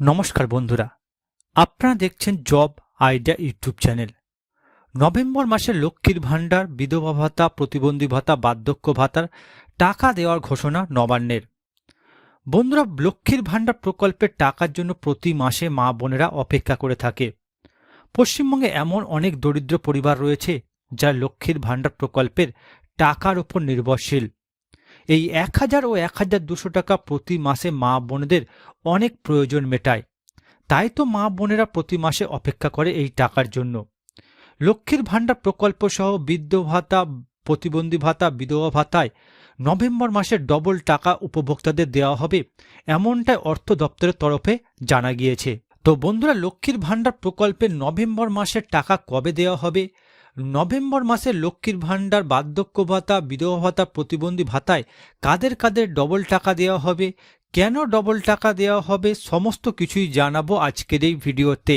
নমস্কার বন্ধুরা, আপনারা দেখছেন job idea YouTube channel. November মাসে লক্ষ্মীর ভাণ্ডার, বিধবা ভাতা, প্রতিবন্ধী ভাতা, বার্ধক্য ভাতার টাকা দেওয়ার ঘোষণা নবান্নের। বন্ধুরা, লক্ষ্মীর ভাণ্ডার প্রকল্পের টাকার জন্য প্রতি মাসে মা বোনেরা অপেক্ষা করে থাকে। পশ্চিমবঙ্গে এমন অনেক দরিদ্র পরিবার রয়েছে যা লক্ষ্মীর ভাণ্ডার প্রকল্পের টাকার উপর নির্ভরশীল। এই এক হাজার ও এক হাজার দুশো টাকা প্রতি মাসে মা বোনেদের অনেক প্রয়োজন মেটায়। তাই তো মা বোনেরা প্রতি মাসে অপেক্ষা করে এই টাকার জন্য। লক্ষ্মীর ভাণ্ডার প্রকল্প সহ বৃদ্ধ ভাতা, প্রতিবন্ধী ভাতা, বিধবা ভাতায় নভেম্বর মাসে ডবল টাকা উপভোক্তাদের দেওয়া হবে এমনটাই অর্থ দপ্তরের তরফে জানা গিয়েছে। তো বন্ধুরা, লক্ষ্মীর ভাণ্ডার প্রকল্পে নভেম্বর মাসের টাকা কবে দেওয়া হবে? নভেম্বর মাসে লক্ষ্মীর ভাণ্ডার, বার্ধক্য ভাতা, বিধবা ভাতা প্রতিবন্ধী ভাতায় কাদের কাদের ডবল টাকা দেওয়া হবে, কেন ডবল টাকা দেওয়া হবে, সমস্ত কিছুই জানাব আজকের এই ভিডিওতে।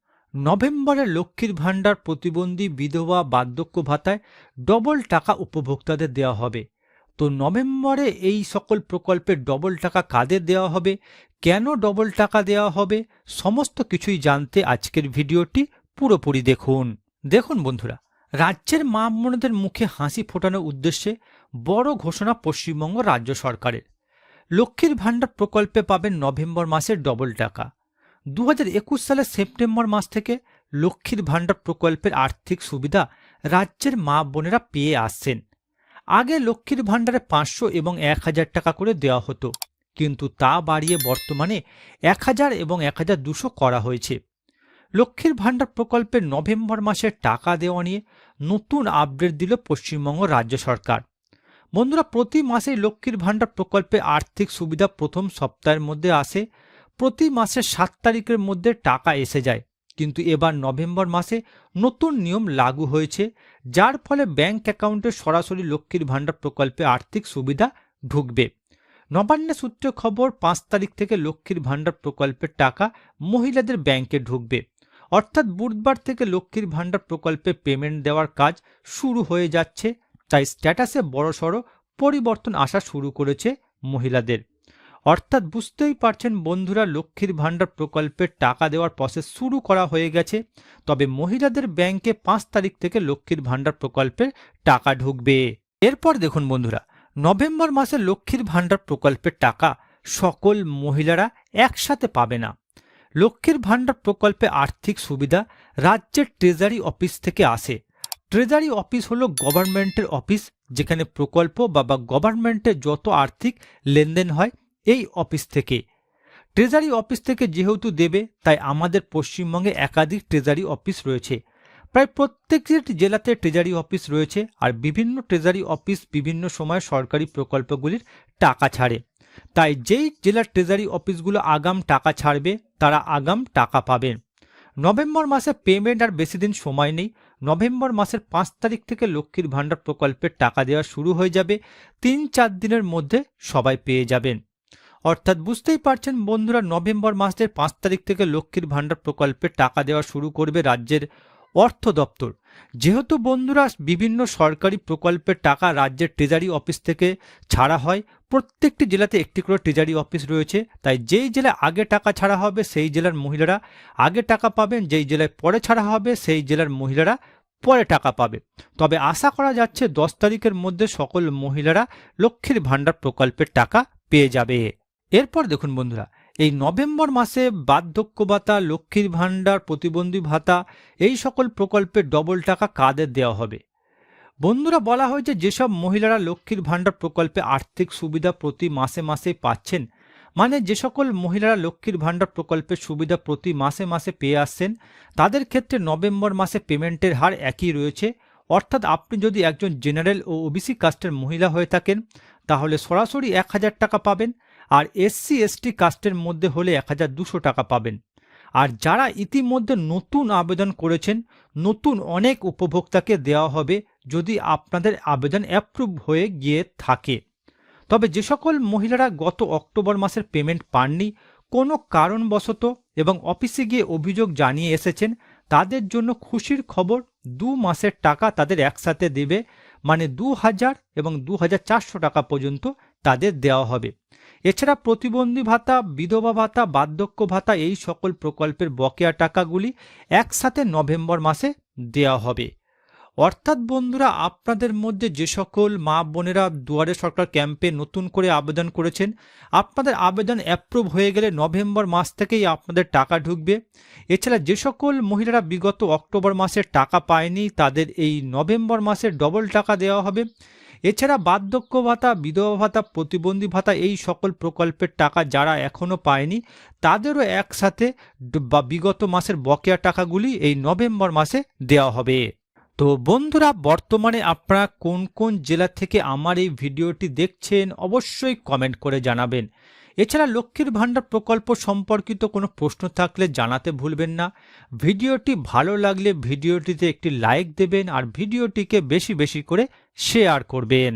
নভেম্বরে লক্ষ্মীর ভাণ্ডার প্রতিবন্ধী বিধবা বার্ধক্য ভাতায় ডবল টাকা উপভোক্তাদের দেওয়া হবে। তো নভেম্বরে এই সকল প্রকল্পের ডবল টাকা কাদের দেওয়া হবে? কেন ডবল টাকা দেওয়া হবে? সমস্ত কিছুই জানতে আজকের ভিডিওটি পুরোপুরি দেখুন। দেখুন বন্ধুরা, রাজ্যের মা বোনদের মুখে হাসি ফোটানোর উদ্দেশ্যে বড় ঘোষণা পশ্চিমবঙ্গ রাজ্য সরকারের। লক্ষ্মীর ভাণ্ডার প্রকল্পে পাবেন নভেম্বর মাসের ডবল টাকা। দু হাজার একুশ সালের সেপ্টেম্বর মাস থেকে লক্ষ্মীর ভাণ্ডার প্রকল্পের আর্থিক সুবিধা রাজ্যের মা বোনেরা পেয়ে আসছেন। আগে লক্ষ্মীর ভাণ্ডারে পাঁচশো এবং এক হাজার টাকা করে দেওয়া হতো, কিন্তু তা বাড়িয়ে বর্তমানে এক হাজার এবং এক হাজার দুশো করা হয়েছে। লক্ষ্মীর ভাণ্ডার প্রকল্পের নভেম্বর মাসে টাকা দেওয়া নিয়ে নতুন আপডেট দিল পশ্চিমবঙ্গ রাজ্য সরকার। বন্ধুরা, প্রতি মাসেই লক্ষ্মীর ভাণ্ডার প্রকল্পে আর্থিক সুবিধা প্রথম সপ্তাহের মধ্যে আসে প্রতি মাসের সাত তারিখের মধ্যে টাকা এসে যায়। কিন্তু এবার নভেম্বর মাসে নতুন নিয়ম লাগু হয়েছে, যার ফলে ব্যাংক অ্যাকাউন্টে সরাসরি লক্ষ্মীর ভাণ্ডার প্রকল্পে আর্থিক সুবিধা ঢুকবে। নবান্নের সূত্রে খবর, পাঁচ তারিখ থেকে লক্ষ্মীর ভাণ্ডার প্রকল্পের টাকা মহিলাদের ব্যাংকে ঢুকবে। অর্থাৎ বুধবার থেকে লক্ষ্মীর ভাণ্ডার প্রকল্পে পেমেন্ট দেওয়ার কাজ শুরু হয়ে যাচ্ছে। তাই স্ট্যাটাসে বড়সড় পরিবর্তন আসা শুরু করেছে মহিলাদের। অর্থাৎ বুঝতেই পারছেন বন্ধুরা লক্ষ্মীর ভাণ্ডার প্রকল্পের টাকা দেওয়ার প্রসেস শুরু করা হয়ে গেছে। তবে মহিলাদের ব্যাংকে পাঁচ তারিখ থেকে লক্ষ্মীর ভাণ্ডার প্রকল্পের টাকা ঢুকবে। এরপর দেখুন বন্ধুরা, নভেম্বর মাসে লক্ষ্মীর ভাণ্ডার প্রকল্পের টাকা সকল মহিলারা একসাথে পাবে না। লক্ষ্মীর ভাণ্ডার প্রকল্পে আর্থিক সুবিধা রাজ্যের ট্রেজারি অফিস থেকে আসে। ট্রেজারি অফিস হলো গভর্নমেন্টের অফিস যেখানে প্রকল্প বা গভর্নমেন্টের যত আর্থিক লেনদেন হয় এই অফিস থেকে। ট্রেজারি অফিস থেকে যেহেতু দেবে, তাই আমাদের পশ্চিমবঙ্গে একাধিক ট্রেজারি অফিস রয়েছে। প্রায় প্রত্যেকটি জেলাতে ট্রেজারি অফিস রয়েছে আর বিভিন্ন ট্রেজারি অফিস বিভিন্ন সময় সরকারি প্রকল্পগুলির টাকা ছাড়ে। তাই যেই জেলার ট্রেজারি অফিসগুলো আগাম টাকা ছাড়বে, তারা আগাম টাকা পাবেন নভেম্বর মাসে পেমেন্ট আর বেশি দিন সময় নেই। নভেম্বর মাসের পাঁচ তারিখ থেকে লক্ষ্মীর ভাণ্ডার প্রকল্পের টাকা দেওয়া শুরু হয়ে যাবে। তিন চার দিনের মধ্যে সবাই পেয়ে যাবেন। অর্থাৎ বুঝতেই পারছেন বন্ধুরা, নভেম্বর মাসের পাঁচ তারিখ থেকে লক্ষ্মীর ভাণ্ডার প্রকল্পে টাকা দেওয়া শুরু করবে রাজ্যের অর্থ দপ্তর। যেহেতু বন্ধুরা, বিভিন্ন সরকারি প্রকল্পের টাকা রাজ্যের ট্রেজারি অফিস থেকে ছাড়া হয়, প্রত্যেকটি জেলাতে একটি করে ট্রেজারি অফিস রয়েছে, তাই যেই জেলায় আগে টাকা ছাড়া হবে, সেই জেলার মহিলারা আগে টাকা পাবেন, যেই জেলায় পরে ছাড়া হবে, সেই জেলার মহিলারা পরে টাকা পাবে। তবে আশা করা যাচ্ছে, দশ তারিখের মধ্যে সকল মহিলারা লক্ষ্মীর ভাণ্ডার প্রকল্পের টাকা পেয়ে যাবে। এরপর দেখুন বন্ধুরা, এই নভেম্বর মাসে বার্ধক্য ভাতা লক্ষ্মীর ভাণ্ডার, প্রতিবন্ধী ভাতা, এই সকল প্রকল্পে ডবল টাকা কাদের দেওয়া হবে? বন্ধুরা, বলা হয়েছে যেসব মহিলারা লক্ষ্মীর ভাণ্ডার প্রকল্পে আর্থিক সুবিধা প্রতি মাসে মাসে পাচ্ছেন মানে যে সকল মহিলারা লক্ষ্মীর ভাণ্ডার প্রকল্পের সুবিধা প্রতি মাসে মাসে পেয়ে আসছেন, তাদের ক্ষেত্রে নভেম্বর মাসে পেমেন্টের হার একই রয়েছে। অর্থাৎ আপনি যদি একজন জেনারেল ও ওবিসি কাস্টের মহিলা হয়ে থাকেন, তাহলে সরাসরি এক হাজার টাকা পাবেন। আর এসসি এসটি কাস্টের মধ্যে হলে এক হাজার দুশো টাকা পাবেন। আর যারা ইতিমধ্যে নতুন আবেদন করেছেন, নতুন অনেক উপভোক্তাকে দেওয়া হবে যদি আপনাদের আবেদন অ্যাপ্রুভ হয়ে গিয়ে থাকে। তবে যে সকল মহিলারা গত অক্টোবর মাসের পেমেন্ট পাননি, কোনো কারণবশত এবং অফিসে গিয়ে অভিযোগ জানিয়ে এসেছেন, তাদের জন্য খুশির খবর দু মাসের টাকা তাদের একসাথে দেবে মানে দু হাজার এবং দু হাজার চারশো টাকা পর্যন্ত তাদের দেওয়া হবে। এছাড়া প্রতিবন্ধী ভাতা, বিধবা ভাতা, বার্ধক্য ভাতা, এই সকল প্রকল্পের বকেয়া টাকাগুলি একসাথে নভেম্বর মাসে দেওয়া হবে। অর্থাৎ বন্ধুরা, আপনাদের মধ্যে যে সকল মা বোনেরা দুয়ারে সরকার ক্যাম্পে নতুন করে আবেদন করেছেন, আপনাদের আবেদন অ্যাপ্রুভ হয়ে গেলে নভেম্বর মাস থেকেই আপনাদের টাকা ঢুকবে। এছাড়া যে সকল মহিলারা বিগত অক্টোবর মাসের টাকা পায়নি, তাদের এই নভেম্বর মাসে ডবল টাকা দেওয়া হবে। এছাড়া বার্ধক্য ভাতা, বিধবা ভাতা, প্রতিবন্ধী ভাতা, এই সকল প্রকল্পের টাকা যারা এখনও পায়নি, তাদেরও একসাথে বিগত মাসের বকেয়া টাকাগুলি এই নভেম্বর মাসে দেওয়া হবে। তো বন্ধুরা, বর্তমানে আপনারা কোন কোন জেলা থেকে আমার এই ভিডিওটি দেখছেন অবশ্যই কমেন্ট করে জানাবেন। এছাড়া লক্ষ্মীর ভাণ্ডার প্রকল্প সম্পর্কিত কোনো প্রশ্ন থাকলে জানাতে ভুলবেন না। ভিডিওটি ভালো লাগলে ভিডিওটিতে একটি লাইক দেবেন আর ভিডিওটিকে বেশি বেশি করে শেয়ার করবেন।